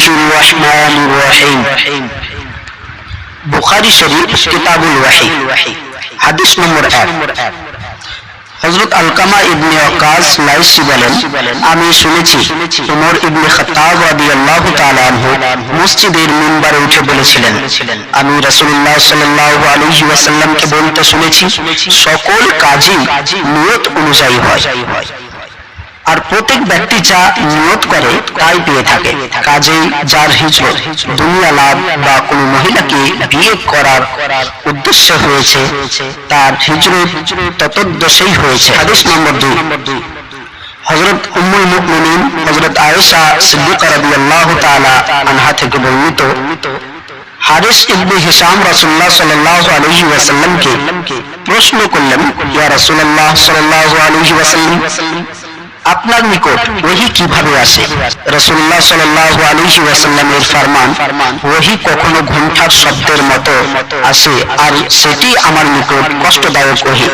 الرحمن الرحيم বুখারী শরীফ কিতাবুল ওয়াহি হাদিস নম্বর এক হযরত আলকামা ইবনে ওয়াকাস লাইসি বলেন আমি শুনেছি উমর ইবনে খাত্তাব রাদিয়াল্লাহু তাআলা আনহু মসজিদের মিম্বারে উঠে বলেছিলেন আমি রাসূলুল্লাহ সাল্লাল্লাহু আলাইহি ওয়াসাল্লামকে বলতে শুনেছি সকল কাজই নিয়ত অনুযায়ী হয় আর প্রত্যেক ব্যক্তি যা নিয়ত করে, তাই পেয়ে থাকে। কাজেই যার হিজরত দুনিয়া লাভ বা কোনো মহিলাকে বিয়ে করার উদ্দেশ্য হয়েছে, তার হিজরত ততদ্দেশেই হয়েছে। হাদিস নম্বর দুই। হযরত উম্মুল মুমিনিন, হযরত আয়েশা সিদ্দিকা রাদিয়াল্লাহু তাআলা আনহা থেকে বর্ণিত, হারিস ইবনে হিশাম রাসূলুল্লাহ সাল্লাল্লাহু আলাইহি ওয়াসাল্লামকে প্রশ্ন করলেন, ইয়া রাসূলুল্লাহ সাল্লাল্লাহু আলাইহি ওয়াসাল্লাম আপনার নিকট ওহি কীভাবে আসে? আলাইহি ওয়াসাল্লামের ফরমান, ওহি কখনো ঘণ্টার শব্দের মতো আসে আর সেটি আমার নিকট কষ্টদায়ক ওহি।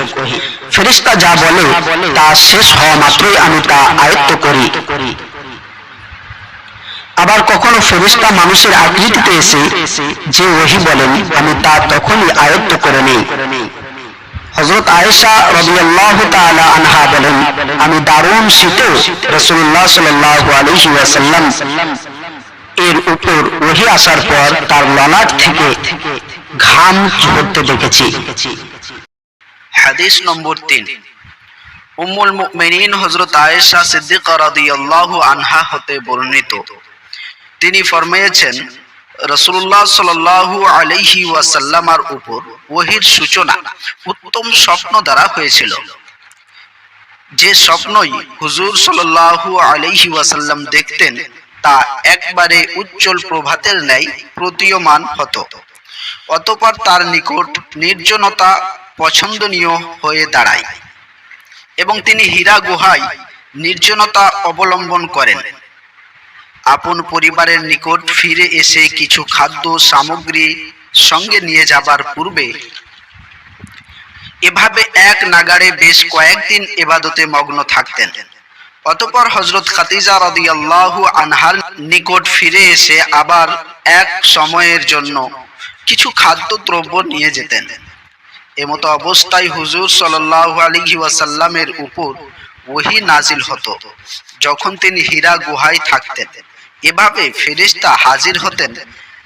ফেরেশতা যা বলে তা শেষ হওয়া মাত্রই আমি তা আয়ত্ত করি। আবার কখনো ফেরিস্তা মানুষের আকৃতিতে এসে যে ওহি বলেন, আমি তা তখনই আয়ত্ত করে নেই। হযরত আয়েশা রাদিয়াল্লাহু তাআলা আনহা বলেন, আমি দারুণ শীতে রাসূলুল্লাহ সাল্লাল্লাহু আলাইহি ওয়াসাল্লাম। এর উপর ওহি আসার পর তার ললাট থেকে ঘাম ঝরতে দেখেছি। হাদিস নম্বর তিন। উম্মুল মুমিনিন হযরত আয়েশা সিদ্দিকা রাদিয়াল্লাহু আনহা হতে বর্ণিত। তিনি ফরমায়েছেন রসুল্লাহ সাল্লাল্লাহু আলাইহি ওয়াসাল্লামার উপর ওহির সূচনা উত্তম স্বপ্ন দ্বারা হয়েছিল। যে স্বপ্নই হুজুর সাল্লাল্লাহু আলাইহি ওয়াসাল্লাম দেখতেন, তা একবারে উজ্জ্বল প্রভাতের ন্যায় প্রতীয়মান হতো। অতপর তার নিকট নির্জনতা পছন্দনীয় হয়ে দাঁড়ায় এবং তিনি হীরা গুহায় নির্জনতা অবলম্বন করেন। আপন পরিবারের নিকট ফিরে এসে কিছু খাদ্য সামগ্রী সঙ্গে নিয়ে যাবার পূর্বে এভাবে এক নাগাড়ে বেশ কয়েকদিন এবাদতে মগ্ন থাকতেন। অতপর হজরত খাতিজা রাদিয়াল্লাহু আনহার নিকট ফিরে এসে আবার এক সময়ের জন্য কিছু খাদ্য দ্রব্য নিয়ে যেতেন। এমতো অবস্থায় হুজুর সাল্লাল্লাহু আলাইহি ওয়াসাল্লামের উপর ওহি নাজিল হতো, যখন তিনি হীরা গুহায় থাকতেন। এভাবে ফেরেশতা হাজির হতেন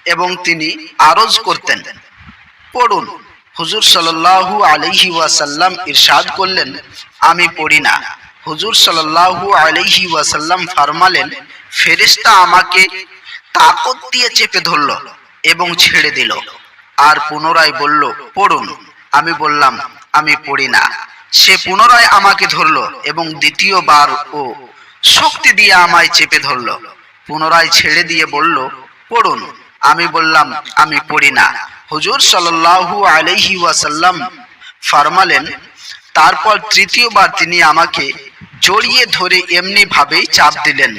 এবং তিনি আরজ করতেন। পড়ুন, হুজুর সাল্লাল্লাহু আলাইহি ওয়াসাল্লাম ইরশাদ করলেন, আমি পড়ি না। হুজুর সাল্লাল্লাহু আলাইহি ওয়াসাল্লাম ফরমালেন, ফেরেশতা আমাকে তাকত দিয়ে চেপে ধরল এবং ছেড়ে দিল। আর পুনরায় বলল, পড়ুন। আমি বললাম, আমি পড়ি না। সে পুনরায় আমাকে ধরল এবং দ্বিতীয়বার ও শক্তি দিয়ে আমায় চেপে ধরল। পুনরায় ছেড়ে দিয়ে বলল, পড়ুন। আমি বললাম, আমি পড়ি না। হুজুর সাল্লাল্লাহু আলাইহি ওয়াসাল্লাম ফরমালেন, তারপর তৃতীয়বার তিনি আমাকে জড়িয়ে ধরে এমনি ভাবেই চাপ দিলেন।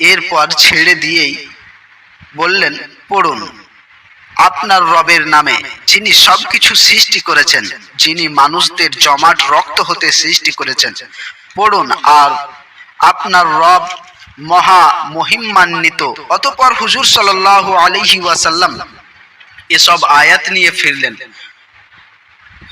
এরপর ছেড়ে দিয়েই বললেন, পড়ুন। আপনার রবের নামে যিনি সবকিছু সৃষ্টি করেছেন, যিনি মানুষদের জমাট রক্ত হতে সৃষ্টি করেছেন, পড়ুন আর আপনার রব মহা মহিমান্বিত অতপর হুজুর সাল্লাল্লাহু আলাইহি ওয়াসাল্লাম এসব আয়াত নিয়ে ফিরলেন।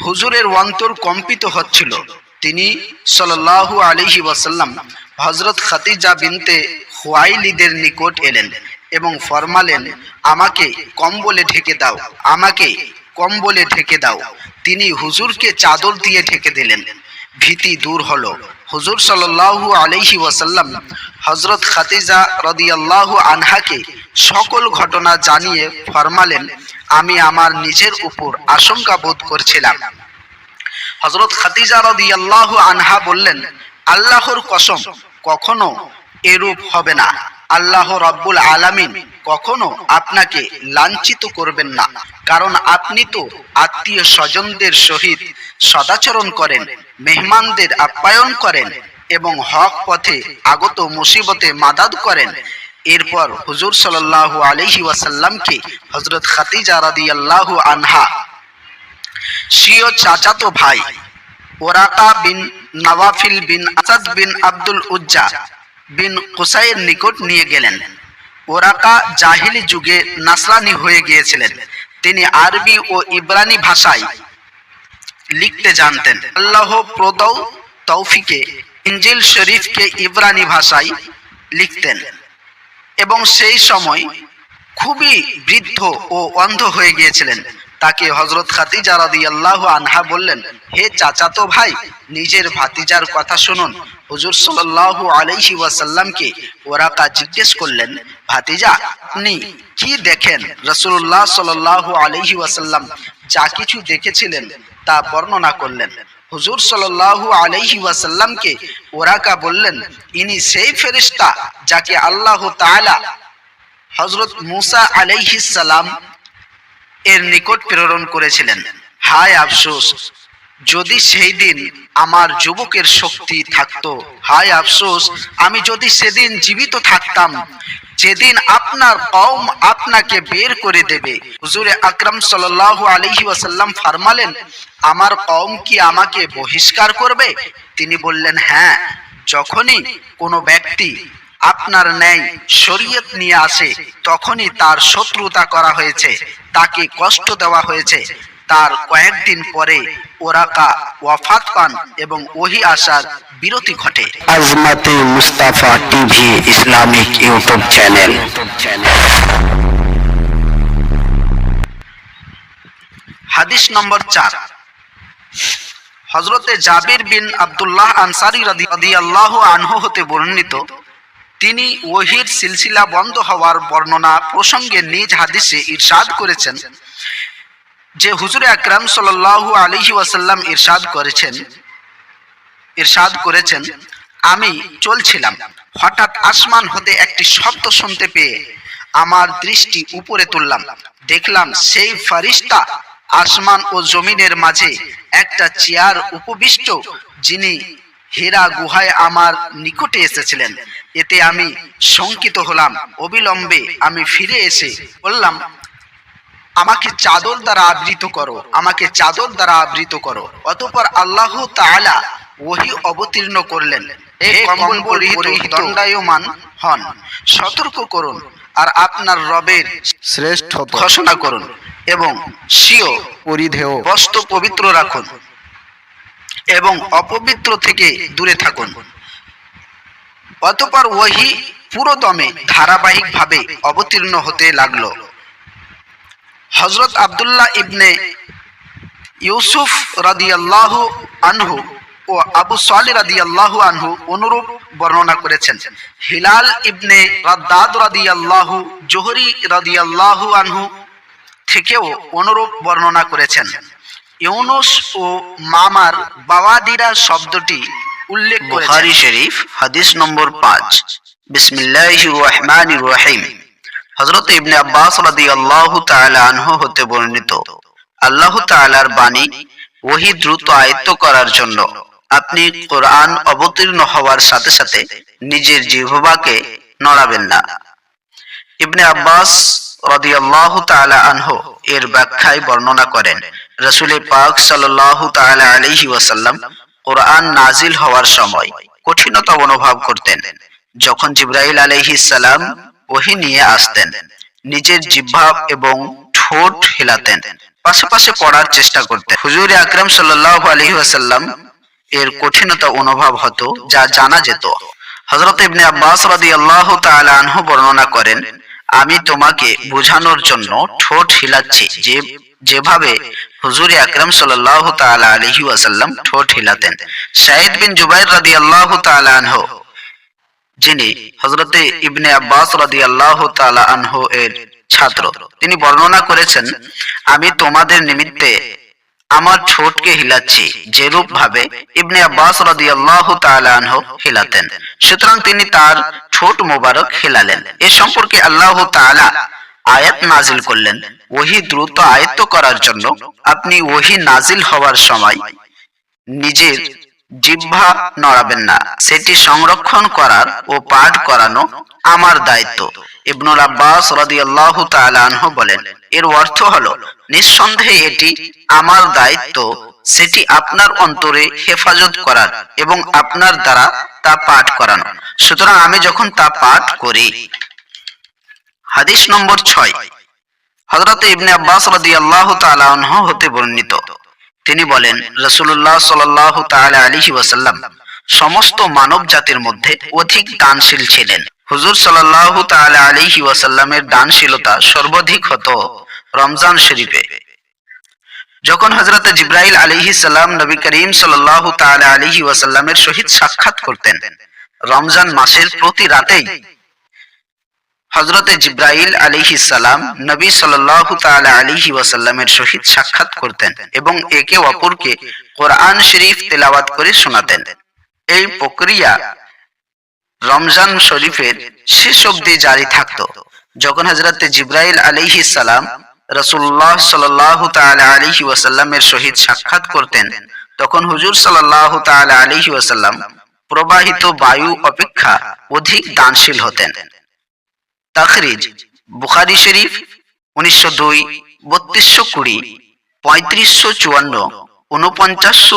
হুজুরের অন্তর কম্পিত হচ্ছিল। তিনি সাল্লাল্লাহু আলাইহি ওয়াসাল্লাম হজরত খাতিজা বিনতে হুয়াইলিদের নিকট এলেন এবং ফরমালেন, আমাকে কম্বলে ঢেকে দাও, আমাকে কম্বলে ঢেকে দাও। তিনি হুজুরকে চাদর দিয়ে ঢেকে দিলেন। ভীতি দূর হলো। হুজুর সাল্লাল্লাহু আলাইহি ওয়াসাল্লাম হজরত খাতিজা রাদিয়াল্লাহু আনহাকে সকল ঘটনা জানিয়ে ফরমালেন, আমি আমার নিজের উপর আশঙ্কা বোধ করছিলাম। হজরত খাতিজা রাদিয়াল্লাহু আনহা বললেন, আল্লাহর কসম, কখনো এরূপ হবে না। আল্লাহ রব্বুল আলামিন কখনো আপনাকে লাঞ্ছিত করবেন না। কারণ আপনি তো আত্মীয় স্বজনদের সহিত সদাচরণ করেন। মেহমানদের আপ্যায়ন করেন এবং হক পথে আগত মুসিবতে মাদাদ করেন। এরপর হুজুর সাল্লাল্লাহু আলাইহি ওয়াসাল্লামকে হযরত খাতিজা রাদিয়াল্লাহু আনহা, স্বীয় চাচাতো ভাই ওরাকা বিন নওয়াফিল বিন আসাদ বিন আব্দুল উজ্জা বিন কুসাইয়ের নিকট নিয়ে গেলেন। ওরাকা জাহিলি যুগে নাসরানি হয়ে গিয়েছিলেন। তিনি আরবি ও ইব্রানি ভাষায় লিখতে জানতেন। আল্লাহ প্রদৌ তৌফিকে ইঞ্জিল শরীফকে ইব্রানি ভাষায় লিখতেন। এবং সেই সময় খুবই বৃদ্ধ ও অন্ধ হয়ে গিয়েছিলেন। তাকে হজরত খাতিজা আল্লাহ আনহা বললেন, হে চাচাতো ভাই, নিজের ভাতিজার কথা শুনুন। হুজুর সাল্লাল্লাহু আলাইহি ওয়াসাল্লামকে ওরাকা জিজ্ঞেস করলেন, ভাতিজা, আপনি কি দেখেন? রাসূলুল্লাহ সাল্লাল্লাহু আলাইহি ওয়াসাল্লাম যা কিছু দেখেছিলেন তা বর্ণনা করলেন। হুজুর সাল্লাল্লাহু আলাইহি ওয়াসাল্লামকে ওরাকা বললেন, ইনি সেই ফেরেশতা যাকে আল্লাহ তাআলা হজরত মুসা আলাইহিস সালাম এর নিকট প্রেরণ করেছিলেন। হায় আফসোস, যদি সেই দিন আমার যুবকের শক্তি থাকতো, হায় আফসোস, আমি যদি সেদিন জীবিত থাকতাম, যেদিন আপনার কওম আপনাকে বের করে দেবে। হুজুরে আকরাম সাল্লাল্লাহু আলাইহি ওয়াসাল্লাম ফরমালেন, আমার কওম কি আমাকে বহিষ্কার করবে? তিনি বললেন হ্যাঁ যখনই কোনো ব্যক্তি আপনার ন্যায় শরীয়ত নিয়ে আসে তখনই তার শত্রুতা করা হয়েছে তাকে কষ্ট দেওয়া হয়েছে। তার কয়েকদিন পরে ওরাকা ওয়াফাত পান এবং ওহি আসার বিরতি ঘটে। Azmate Mustafa TV Islamic YouTube channel. হাদিস নম্বর চার। হজরতে জাবির বিন আব্দুল্লাহ আনসারি রাদিয়াল্লাহু আনহু হতে বর্ণিত তিনি ওহির সিলসিলা বন্ধ হওয়ার বর্ণনা প্রসঙ্গে নিজ হাদিসে ইরশাদ করেছেন, যে হুজুরে আকরাম সাল্লাল্লাহু আলাইহি ওয়াসাল্লাম ইরশাদ করেছেন। ইরশাদ করেছেন, আমি চলছিলাম, হঠাৎ আসমান হতে একটি শব্দ শুনতে পেয়ে আমার দৃষ্টি উপরে তুললাম। দেখলাম সেই ফারিস্তা আসমান ও জমিনের মাঝে একটা চেয়ার উপবিষ্ট, যিনি হীরা গুহায় আমার নিকটে এসেছিলেন। এতে আমি শঙ্কিত হলাম। অবিলম্বে আমি ফিরে এসে বললাম আমাকে চাদর দ্বারা আবৃত করো আমাকে চাদর দ্বারা আবৃত করো। অতঃপর আল্লাহ তাআলা ওহি অবতীর্ণ করলেন। কম্বল পরিহিত দণ্ডায়মান হন সতর্ক করুন আর আপনার রবের শ্রেষ্ঠ ঘোষণা করুন এবং সিও পরিধেয়। বস্ত্র পবিত্র রাখুন এবং অপবিত্র থেকে দূরে থাকুন। অতপর ওহি পুরো দমে ধারাবাহিকভাবে অবতীর্ণ হতে লাগল। হজরত আব্দুল্লাহ ইবনে ইউসুফ রাদিয়াল্লাহু আনহু ও আবু সালি রাদিয়াল্লাহু আনহু অনুরূপ বর্ণনা করেছেন। হিলাল ইবনে রাদ্দাদ রাদিয়াল্লাহু, জোহরি রাদিয়াল্লাহু আনহু থেকেও অনুরূপ বর্ণনা করেছেন। ইউনুস ও মামার বাওয়াদিরা শব্দটি উল্লেখ বুখারী শরীফ, হাদিস নম্বর 5 বিসমিল্লাহির রহমানির রহিম। ইবনে আব্বাস তাআলা আনহু হতে বর্ণিত, আল্লাহ তাআলার বাণী দ্রুত আয়ত্ত করার জন্য আপনি কোরআন অবতীর্ণ হওয়ার সাথে সাথে নিজের জিহ্বাকে নড়াবেন না। ইবনে আব্বাস তাআলা আনহু এর ব্যাখ্যায় বর্ণনা করেন রাসূল পাক সাল্লাল্লাহু তাআলা আলাইহি ওয়াসাল্লাম কোরআন নাজিল হওয়ার সময় কঠিনতা অনুভব করতেন। যখন জিব্রাইল সালাম ওহি নিয়ে আসতেন, নিজের জিহ্বা এবং ঠোঁট হিলাতেন, পাশাপাশি পড়ার চেষ্টা করতেন। হুজুর আকরাম সাল্লাল্লাহু আলাইহি ওয়াসাল্লাম এর কঠিনতা অনুভব হতো, যা জানা যেত। হজরত ইবনে আব্বাস রাদিয়াল্লাহু তাআলা আনহু বর্ণনা করেন আমি তোমাকে বোঝানোর জন্য ঠোঁট হিলাচ্ছি যে যেভাবে হুজুর আকরাম সাল্লাল্লাহু তাআলা আলাইহি ওয়াসাল্লাম ঠোঁট হিলাতেন। সাইদ বিন জুবাইর রাদিয়াল্লাহু তাআলা আনহু, যিনি হযরতে ইবনে আব্বাস রাদিয়াল্লাহু তাআলা আনহু এর ছাত্র। তিনি বর্ণনা করেছেন, আমি তোমাদের নিমিত্তে আমার ঠোঁটকে হিলাচ্ছি যেরূপ ভাবে ইবনে আব্বাস রাদিয়াল্লাহু তাআলা আনহু হিলাতেন। সুতরাং তিনি তার ঠোঁট মোবারক হিলালেন। এ সম্পর্কে আল্লাহ তাআলা আয়াত নাজিল করলেন। ওহি দ্রুত আয়ত্ত করার জন্য আপনি ওহি নাজিল হওয়ার সময় নিজের জিহ্বা নড়াবেন না। সেটি সংরক্ষণ করার ও পাঠ করানো আমার দায়িত্ব। ইবনুল আব্বাস রাদিয়াল্লাহু তাআলা আনহু বলেন, এর অর্থ হলো, নিঃসন্দেহে এটি আমার দায়িত্ব সেটি আপনার অন্তরে হেফাজত করার এবং আপনার দ্বারা তা পাঠ করানো। সুতরাং আমি যখন তা পাঠ করি, হাদিস নম্বর ছয় হজরত ইবনে আব্বাস রাদিয়াল্লাহু তাআলা আনহু হতে বর্ণিত। তিনি বলেন রসুল্লাহ সাল্লাল্লাহু তাআলা আলাইহি ওয়াসাল্লাম সমস্ত মানব জাতির মধ্যে অধিক দানশীল ছিলেন। হুজুর সাল্লাল্লাহু তাআলা আলাইহি ওয়াসাল্লামের দানশীলতা সর্বাধিক হতো রমজান শরীফে। যখন হযরত জিব্রাইল আলাইহিস সালাম নবী করিম সাল্লাল্লাহু তাআলা আলাইহি ওয়াসাল্লামের সহিত সাক্ষাৎ করতেন রমজান মাসের প্রতি রাতেই হজরতে জিব্রাইল আলিহি সালাম নবী সাল্লাল্লাহু তাআলা আলাইহি ওয়াসাল্লামের সহিত সাক্ষাৎ করতেন এবং একে অপরকে কোরআন শরীফ তেলাওয়াত করে শোনাতেন। এই প্রক্রিয়া রমজান শরীফের শেষ অবধি জারি থাকতো। যখন হজরত জিব্রাইল আলাইহি সালাম রাসূলুল্লাহ সাল্লাহ তাল আলী ওয়াসাল্লামের সহিত সাক্ষাৎ করতেন। তখন হুজুর সাল্লাহ তাল আলী ওয়াসাল্লাম প্রবাহিত বায়ু অপেক্ষা অধিক দানশীল হতেন। তাখরিজ, বুখারি শরীফ, উনিশশো দুই, বত্রিশশো কুড়ি, পঁয়ত্রিশশো চুয়ান্ন উনপঞ্চাশশো